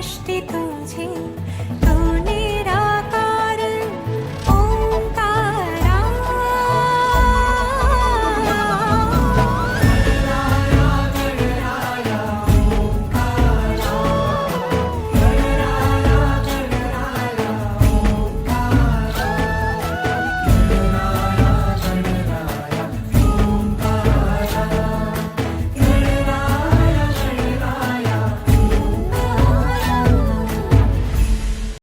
दृष्टि तुझे